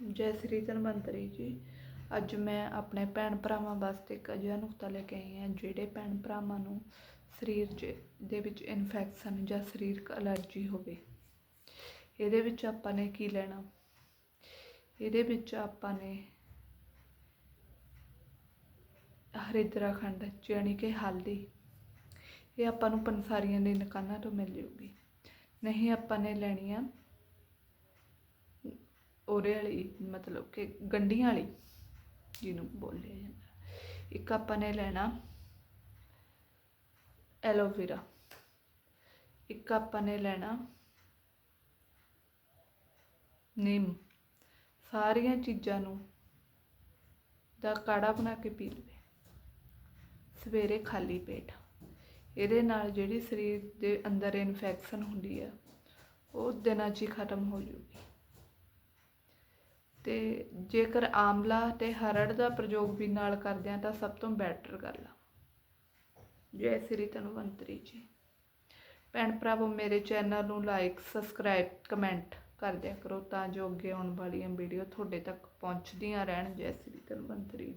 ਜੈ ਸ੍ਰੀ ਧਨਵੰਤਰੀ ਜੀ। ਅੱਜ ਮੈਂ ਆਪਣੇ ਭੈਣ ਭਰਾਵਾਂ ਵਾਸਤੇ ਇੱਕ ਅਜਿਹਾ ਨੁਕਤਾ ਲੈ ਕੇ ਆਈ ਹਾਂ, ਜਿਹੜੇ ਭੈਣ ਭਰਾਵਾਂ ਨੂੰ ਸਰੀਰ 'ਚ, ਦੇ ਵਿੱਚ ਇਨਫੈਕਸ਼ਨ ਜਾਂ ਸਰੀਰਕ ਅਲਰਜੀ ਹੋਵੇ। ਇਹਦੇ ਵਿੱਚ ਆਪਾਂ ਨੇ ਕੀ ਲੈਣਾ? ਇਹਦੇ ਵਿੱਚ ਆਪਾਂ ਨੇ ਹਰਿਦਰਾ ਖੰਡ ਜਾਣੀ ਕਿ ਹਲਦੀ। ਇਹ ਆਪਾਂ ਨੂੰ ਪੰਸਾਰੀਆਂ ਦੇ ਦੁਕਾਨਾਂ ਤੋਂ ਮਿਲ ਜੂਗੀ। ਨਹੀਂ ਆਪਾਂ ਨੇ ਲੈਣੀ ਆ ਉਹਦੇ ਵਾਲੀ, ਮਤਲਬ ਕਿ ਗੰਢੀਆਂ ਵਾਲੀ, ਜਿਹਨੂੰ ਬੋਲਿਆ ਜਾਂਦਾ। ਇੱਕ ਆਪਾਂ ਨੇ ਲੈਣਾ ਐਲੋਵੇਰਾ ਇੱਕ ਆਪਾਂ ਨੇ ਲੈਣਾ ਨਿੰਮ ਸਾਰੀਆਂ ਚੀਜ਼ਾਂ ਨੂੰ ਦਾ ਕਾੜਾ ਬਣਾ ਕੇ ਪੀ ਲਵੇ। ਸਵੇਰੇ ਖਾਲੀ ਪੇਟ। ਇਹਦੇ ਨਾਲ ਜਿਹੜੀ ਸਰੀਰ ਦੇ ਅੰਦਰ ਇਨਫੈਕਸ਼ਨ ਹੁੰਦੀ ਆ, ਉਹ ਦਿਨਾਂ 'ਚ ਹੀ ਖਤਮ ਹੋ ਜੂਗੀ। ਤੇ ਜੇਕਰ ਆਮਲਾ ਅਤੇ ਹਰੜ ਦਾ ਪ੍ਰਯੋਗ ਵੀ ਨਾਲ ਕਰਦੇ ਆ, ਤਾਂ ਸਭ ਤੋਂ ਬੈਟਰ ਗੱਲ ਆ। ਜੈ ਸ੍ਰੀ ਧਨਵੰਤਰੀ ਜੀ। ਭੈਣ ਭਰਾਵੋ, ਮੇਰੇ ਚੈਨਲ ਨੂੰ ਲਾਈਕ ਸਬਸਕ੍ਰਾਈਬ ਕਮੈਂਟ ਕਰ ਦਿਆ ਕਰੋ, ਤਾਂ ਜੋ ਅੱਗੇ ਆਉਣ ਵਾਲੀਆਂ ਵੀਡੀਓ ਤੁਹਾਡੇ ਤੱਕ ਪਹੁੰਚਦੀਆਂ ਰਹਿਣ। ਜੈ ਸ੍ਰੀ ਧਨਵੰਤਰੀ